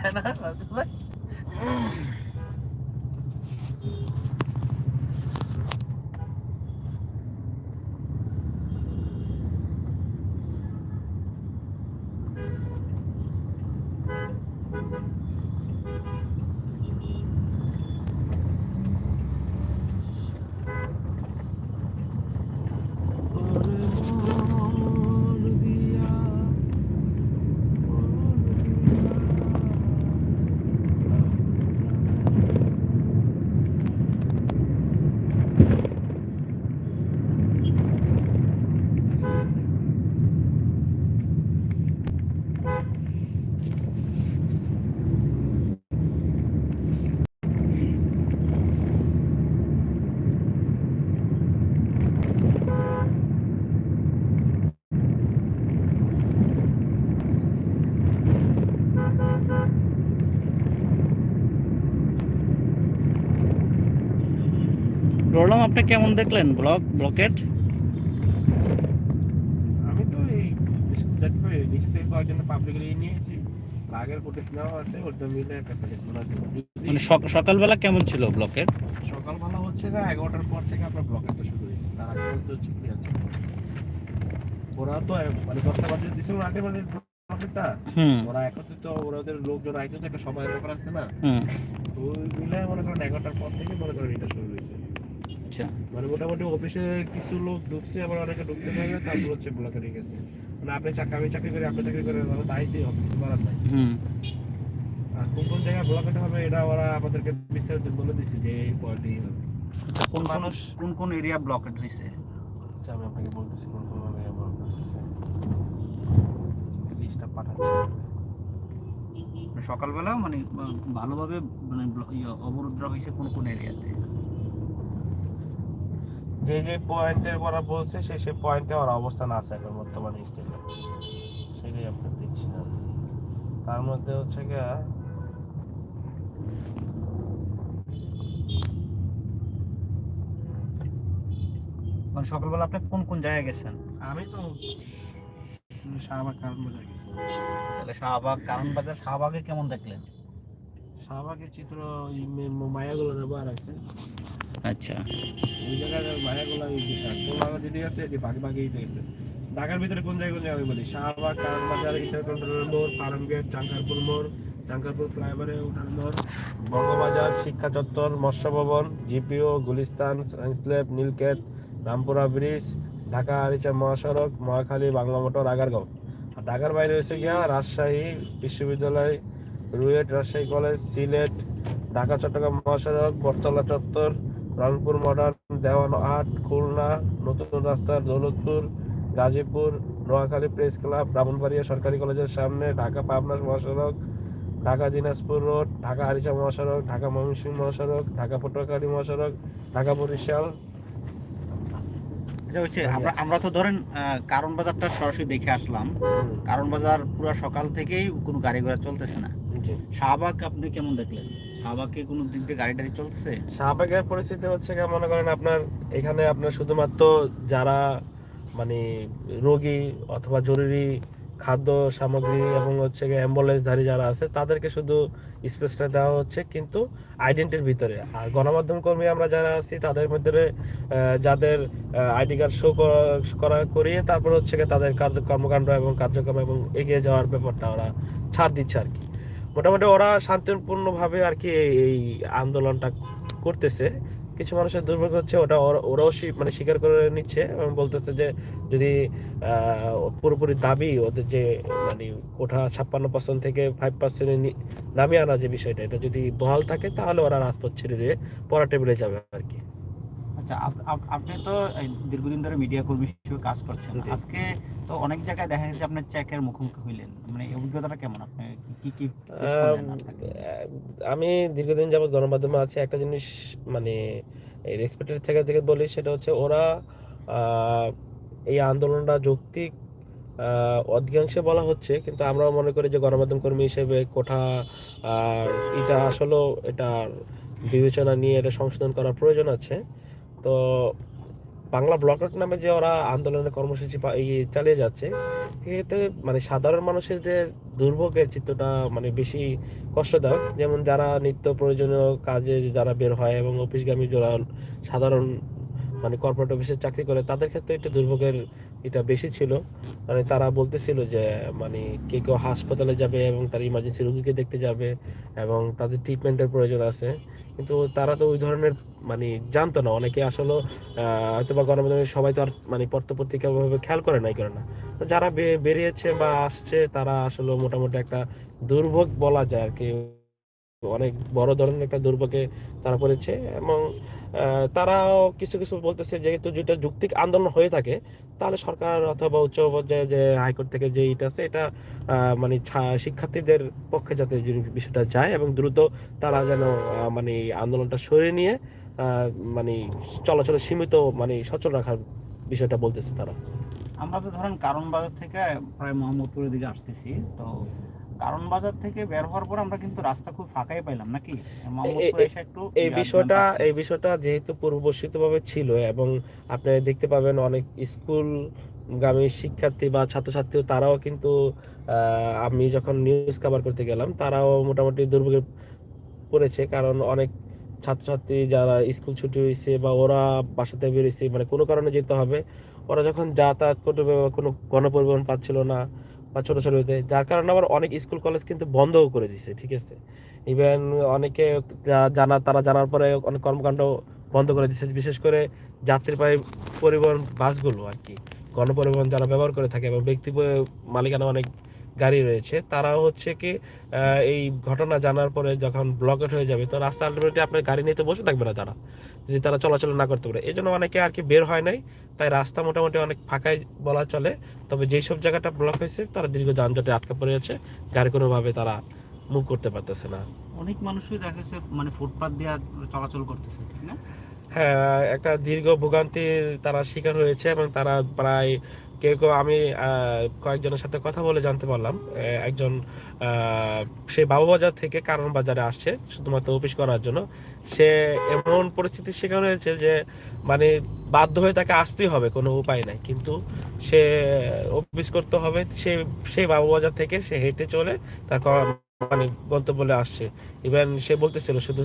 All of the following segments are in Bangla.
হ্যাঁ না রাজু ভাই আপনি কেমন দেখলেন ব্লক ব্লকেট? আমি তো এই পাই নিশ্চিত কয়েকজন পাবলিক নিয়ে নিয়েছি। আগের ফুটেজ নেওয়া আছে ওটা মিলে একটা ফুটেজ মানে সক- সকালবেলা কেমন ছিল ব্লকেট? সকালবেলা হচ্ছে না এগারোটার পর থেকে আপনার ব্লকেটটা শুরু হয়েছে তার আগে তো হচ্ছে ক্লিয়ার ওরা তো মানে দশটা বাজে দিছে ওরা আগে মানে ব্লকেটটা। ওরা একত্রিত ওদের লোকজন আইতে তো একটা সময় ব্যাপার আছে না। তো ওই মিলে মনে করেন এগারোটার পর থেকে মনে করেন এটা শুরু হয়েছে। আচ্ছা। মানে মোটামুটি অফিসে কিছু লোক ঢুকছে আবার অনেকে ঢুকতে পারবে তারপর হচ্ছে ব্লকে গেছে। মানে আপনি চাকরি আমি চাকরি করি আপনি চাকরি করেন আমরা দায়িত্ব অফিস করার নাই হুম। আর কোন কোন জায়গায় ব্লকেট হবে এটা ওরা আমাদেরকে বিস্তারিত বলে দিচ্ছে যে এই পয়েন্টই হবে। আচ্ছা কোন কোন কোন কোন এরিয়া ব্লকেট হয়েছে আচ্ছা আমি আপনাকে বলতেছি কোন কোন ভাবে ব্লকেট হচ্ছে লিস্টটা পাঠাচ্ছি। মানে সকালবেলা মানে ভালোভাবে মানে ইয়ে, অবরুদ্ধ হয়েছে কোন কোন এরিয়াতে যে যে পয়েন্টের ওরা বলছে সেই সেই পয়েন্টে ওরা অবস্থান আছে এখন বর্তমানে স্টেটে সেটাই আপনার দেখছি না। তার মধ্যে হচ্ছে গিয়া মানে সকালবেলা আপনি কোন কোন জায়গায় গেছেন? আমি তো শাহবাগ কারণ বোঝা গেছি। তাহলে শাহবাগ কারণ বাজার শাহবাগে কেমন দেখলেন? শাহবাগের চিত্র মায়াগুলো ব্যবহার আছে। আচ্ছা। ওই জায়গায় মায়াগুলো ওই বিশাল তোলা যদি আছে যে বাকি বাকি গেছে। ঢাকার ভিতরে কোন জায়গায় কোন জায়গায় বলি? শাহবাগ কারণ বাজার ইটার কন্ট্রোলের মোড়, ফার্ম গেট চাঙ্কারপুর মোড় চাঙ্কারপুর ফ্লাইওভারে ওঠার মোড়, বঙ্গবাজার শিক্ষা চত্বর, Matsya Bhaban, GPO, Gulistan, science lab, Nilkhet, Rampura bridge, Dhaka Aricha মহাসড়ক, মহাখালী, বাংলা মোটর, আগারগাঁও। আর ঢাকার বাইরে হচ্ছে গিয়া রাজশাহী বিশ্ববিদ্যালয়, রুয়েট রাজশাহী কলেজ, সিলেট, ঢাকা, চট্টগ্রাম মহাসড়ক, বটতলা চত্বর রংপুর মডার্ন দেওয়ানহাট খুলনা নতুন রাস্তা দৌলতপুর গাজীপুর নোয়াখালী প্রেস ক্লাব ব্রাহ্মণবাড়িয়া সরকারি কলেজের সামনে ঢাকা পাবনা মহাসড়ক ঢাকা দিনাজপুর রোড ঢাকা আরিচা মহাসড়ক ঢাকা ময়মনসিংহ মহাসড়ক ঢাকা পটুয়াখালী মহাসড়ক ঢাকা বরিশাল। আচ্ছা আমরা আমরা তো ধরেন কারণ বাজারটা সরাসরি দেখে আসলাম। কারণ বাজার পুরো সকাল থেকেই কোনো গাড়ি ঘোড়া চলতেছে না। শাহবাগ আপনি কেমন দেখলেন? শাহবাগে কোনো দিক দিয়ে গাড়ি টাড়ি চলতেছে? শাহবাগের পরিস্থিতি হচ্ছে কি মনে করেন আপনার, এখানে আপনার শুধুমাত্র যারা মানে রোগী অথবা জরুরি খাদ্য সামগ্রী এবং হচ্ছে অ্যাম্বুলেন্সধারী যারা আছে, তাদেরকে শুধু স্পেসটা দেওয়া হচ্ছে কিন্তু আইডেন্টির ভিতরে। আর গণমাধ্যম কর্মী আমরা যারা আছি, তাদের মধ্যে যাদের আইডি কার্ড শো করা, করিয়ে তারপর হচ্ছে তাদের কর্মকাণ্ড এবং কার্যক্রম এবং এগিয়ে যাওয়ার ব্যাপারটা ওরা ছাড় দিচ্ছে আর কি। মোটামুটি ওরা শান্তিপূর্ণভাবে আর কি এই- আন্দোলনটা করতেছে। কিছু মানুষের দুর্ভাগ্য হচ্ছে ওটা ওরাও মানে স্বীকার করে নিচ্ছে এবং বলতেছে যে যদি পুরোপুরি দাবি ওদের যে মানে কোঠা ছাপ্পান্ন পার্সেন্ট থেকে ফাইভ পার্সেন্টে নামিয়ে আনা যে বিষয়টা এটা যদি বহাল থাকে তাহলে ওরা রাজপথ ছেড়ে দিয়ে পড়া টেবিলে যাবে আর কি। আচ্ছা আপ- আপ- আপনি তো দীর্ঘদিন ধরে মিডিয়া কর্মী হিসেবে কাজ করছেন। আজকে তো অনেক জায়গায় দেখা গেছে আপনার চেকের মুখোমুখি হইলেন। মানে অভিজ্ঞতাটা কেমন? আপনি কি কি আম, দীর্ঘদিন যাবত গণমাধ্যমে আছি। একটা জিনিস মানে এই রেসপেক্টেড থেকে থেকে বলি সেটা হচ্ছে ওরা এই আন্দোলনটা যৌক্তিক আহ, অধিকাংশে বলা হচ্ছে কিন্তু আমরাও মনে করি যে গণমাধ্যম কর্মী হিসেবে কোঠা আর এটা আসলেও এটা বিবেচনা নিয়ে এটা সংশোধন করার প্রয়োজন আছে। তো বাংলা ব্লকআউট নামে যে ওরা আন্দোলনের কর্মসূচি চালিয়ে যাচ্ছে, এতে মানে সাধারণ মানুষের যে দুর্ভোগের চিত্রটা মানে বেশি কষ্টদায়ক। যেমন যারা নিত্য প্রয়োজনীয় কাজে যারা বের হয় এবং অফিসগামী যারা সাধারণ মানে কর্পোরেট অফিসে চাকরি করে, তাদের ক্ষেত্রে একটু দুর্ভোগের এটা বেশি ছিল। মানে তারা বলতেছিল যে মানে কে কেউ হাসপাতালে যাবে এবং তার ইমার্জেন্সি রোগীকে দেখতে যাবে এবং তাদের ট্রিটমেন্টের প্রয়োজন আছে। কিন্তু তারা তো ওই ধরনের মানে জানতো না। অনেকে আসলে হয়তো বা গণমাধ্যমে সবাই তো আর মানে পত্রপত্রিকা ভাবে খেয়াল করে নাই করে না যারা বেরিয়েছে বা আসছে, তারা আসলে মোটামুটি একটা দুর্ভোগ বলা যায় আর কি। অনেক বড় ধরনের একটা দুর্ভোগে তারা পড়েছে এবং তারাও কিছু কিছু বলতেছে যেহেতু যেটা যুক্তিক আন্দোলন হয়ে থাকে, তাহলে সরকার অথবা উচ্চ পর্যায়ে যে হাইকোর্ট থেকে যে এটা আছে, এটা মানে শিক্ষার্থীদের পক্ষে যাতে বিষয়টা যায় এবং দ্রুত তারা যেন মানে আন্দোলনটা সরিয়ে নিয়ে মানে চলাচলে সীমিত মানে সচল রাখার বিষয়টা বলতেছে তারা। আমরা তো ধরেন কারণ বাজার থেকে প্রায় মোহাম্মদপুরের দিকে আসতেছি, তো কারণ বাজার থেকে বের হওয়ার পর আমরা কিন্তু রাস্তা খুব ফাঁকাই পাইলাম নাকি? এই বিষয়টা এই বিষয়টা যেহেতু পূর্ববর্ষিত ভাবে ছিল এবং আপনি দেখতে পাবেন অনেক স্কুল গামী শিক্ষার্থী বা ছাত্রছাত্রী তারাও কিন্তু আমি যখন নিউজ কভার করতে গেলাম তারাও মোটামুটি দুর্ভোগে পড়েছে কারণ অনেক ছাত্রছাত্রী যারা স্কুল ছুটি হয়েছে বা ওরা বাসাতে বেরিয়েছে মানে কোনো কারণে যেতে হবে ওরা যখন যাতায়াত করতে কোনো গণপরিবহন পাচ্ছিল না বা ছোট ছোট হতে যার কারণে আবার অনেক স্কুল কলেজ কিন্তু বন্ধও করে দিছে, ঠিক আছে? ইভেন অনেকে জানা, তারা জানার পরে অনেক কর্মকাণ্ড বন্ধ করে দিচ্ছে বিশেষ করে যাত্রীবাহী পরিবহন বাসগুলো আর কি। গণপরিবহন যারা ব্যবহার করে থাকে এবং ব্যক্তি মালিকানা অনেক গাড়ি রয়েছে। তারাও হচ্ছে কি এই ঘটনা জানার পরে যখন ব্লকেট হয়ে যাবে তো রাস্তা আলটিমেটলি আপনার গাড়ি নিতে বসে থাকবে না তারা। যদি তারা চলাচল না করতে পারে। এই জন্য অনেকে আর কি বের হয় নাই। তাই রাস্তা মোটামুটি অনেক ফাঁকাই বলা চলে। তবে যেই সব জায়গাটা ব্লক হয়েছে তারা দীর্ঘ যানজটে আটকা পড়ে আছে। গাড়ি কোনোভাবে তারা মুভ করতে পারতেছে না। অনেক মানুষই দেখা যাচ্ছে মানে ফুটপাত দিয়ে চলাচল করতেছে ঠিক না? হ্যাঁ একটা দীর্ঘ ভোগান্তির তারা শিকার হয়েছে এবং তারা প্রায় কেউ কেউ আমি কয়েকজনের সাথে কথা বলে জানতে পারলাম। একজন সে বাবুবাজার থেকে কারণ বাজারে আসছে শুধুমাত্র অফিস করার জন্য। সে এমন পরিস্থিতির শিকার হয়েছে যে মানে বাধ্য হয়ে তাকে আসতেই হবে, কোনো উপায় নাই। কিন্তু সে অফিস করতে হবে, সে সেই বাবুবাজার থেকে সে হেঁটে চলে তার মানে গন্তব্যে আসছে। ইভেন সে বলতেছিল শুধু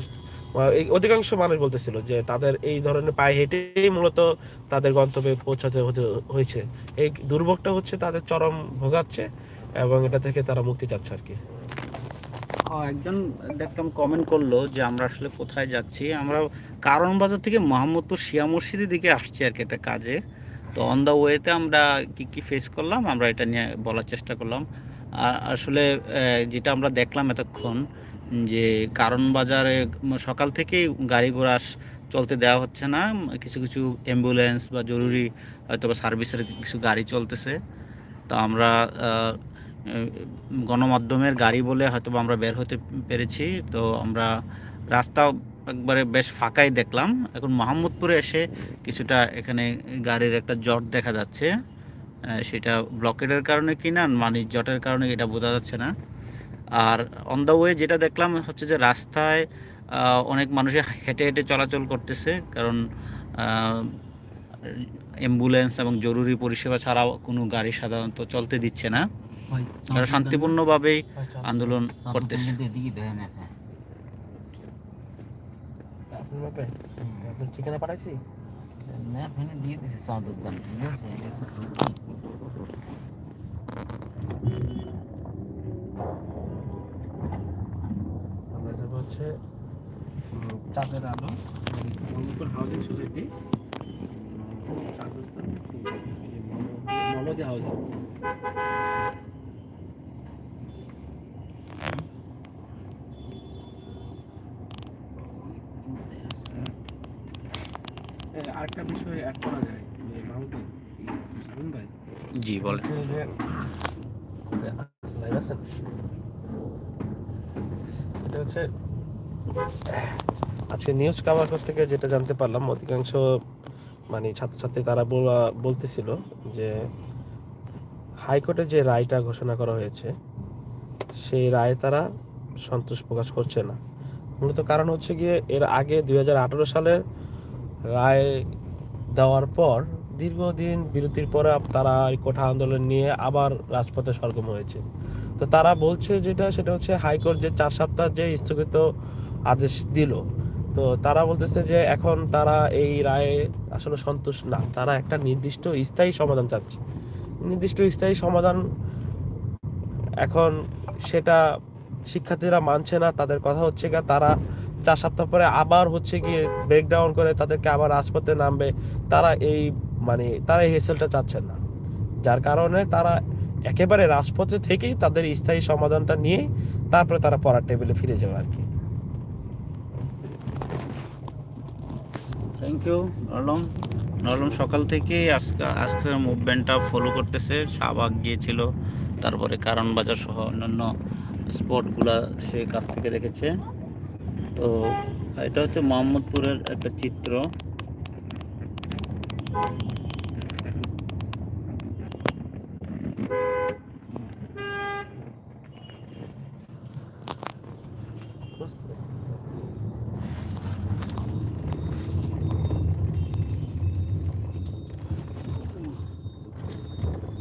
অধিকাংশ মানুষ বলতেছিল যে তাদের এই ধরনের পায়ে হেঁটেই মূলত তাদের গন্তব্যে পৌঁছাতে হতে হয়েছে। এই দুর্ভোগটা হচ্ছে তাদের চরম ভোগাচ্ছে এবং এটা থেকে তারা মুক্তি চাচ্ছে আর কি। একজন দেখলাম কমেন্ট করল যে আমরা আসলে কোথায় যাচ্ছি। আমরা কারণ বাজার থেকে মোহাম্মদপুর শিয়া মসজিদের দিকে আসছি আর কি একটা কাজে। তো অন দ্য ওয়েতে আমরা কি কি ফেস করলাম? আমরা এটা নিয়ে বলার চেষ্টা করলাম। আসলে যেটা আমরা দেখলাম এতক্ষণ যে কারণ বাজারে সকাল থেকেই গাড়ি ঘোড়া চলতে দেওয়া হচ্ছে না। কিছু কিছু অ্যাম্বুলেন্স বা জরুরি হয়তো বা সার্ভিসের কিছু গাড়ি চলতেছে। তো আমরা গণমাধ্যমের গাড়ি বলে হয়তো বা আমরা বের হতে পেরেছি। তো আমরা রাস্তা একবারে বেশ ফাঁকাই দেখলাম। এখন মোহাম্মদপুরে এসে কিছুটা এখানে গাড়ির একটা জট দেখা যাচ্ছে। সেটা ব্লকেটের কারণে কি না মানে জটের কারণে এটা বোঝা যাচ্ছে না। আর অন দ্য ওয়ে যেটা দেখলাম হচ্ছে যে রাস্তায় অনেক মানুষই হেঁটে হেঁটে চলাচল করতেছে। কারণ অ্যাম্বুলেন্স এবং জরুরি পরিষেবা ছাড়াও কোনো গাড়ি সাধারণত চলতে দিচ্ছে না। তারা শান্তিপূর্ণভাবেই আন্দোলন করতেছে। ঠিকানা পাঠাইছি? দিয়ে দিছি উদ্যান ঠিক আছে এটা একটু আমরা যাব হচ্ছে চাঁদের আলো হাউজিং সোসাইটি হাউজিং। আরেকটা বিষয় অ্যাড করা যায় জি লাইভ আছেন? এটা হচ্ছে আজকে নিউজ কাভার করতে গিয়ে যেটা জানতে পারলাম, অধিকাংশ মানে ছাত্রছাত্রী তারা বলা- বলতেছিল যে হাইকোর্টে যে রায়টা ঘোষণা করা হয়েছে, সেই রায়ে তারা সন্তোষ প্রকাশ করছে না। মূলত কারণ হচ্ছে গিয়ে এর আগে দুই হাজার আঠারো সালের রায় দেওয়ার পর দীর্ঘদিন বিরতির পরে তারা কোঠা আন্দোলন নিয়ে আবার রাজপথে সরগম হয়েছে। তো তারা বলছে যেটা, সেটা হচ্ছে হাইকোর্ট যে চার সপ্তাহ যে স্থগিত আদেশ দিল। তো তারা বলতেছে যে এখন তারা এই রায়ে আসলে সন্তুষ্ট না। তারা একটা নির্দিষ্ট স্থায়ী সমাধান চাচ্ছে। নির্দিষ্ট স্থায়ী সমাধান এখন সেটা শিক্ষার্থীরা মানছে না, তাদের কথা হচ্ছে গিয়ে তারা চার সপ্তাহ পরে আবার হচ্ছে গিয়ে ব্রেকডাউন করে তাদেরকে আবার রাজপথে নামবে। তারা এই মানে তারা এই হেসেলটা চাচ্ছেন না। যার কারণে তারা একেবারে রাজপথে থেকেই তাদের স্থায়ী সমাধানটা নিয়ে তারপরে তারা পড়ার টেবিলে ফিরে যাবে আর কি। Thank you নরলম। নরলম, সকাল থেকে আজকে আজকের মুভমেন্টটা ফলো করতেছে। শাহবাগ গিয়েছিল, তারপরে কারণ বাজার সহ অন্যান্য স্পটগুলা সে কাছ থেকে দেখেছে। তো এটা হচ্ছে মোহাম্মদপুরের একটা চিত্র।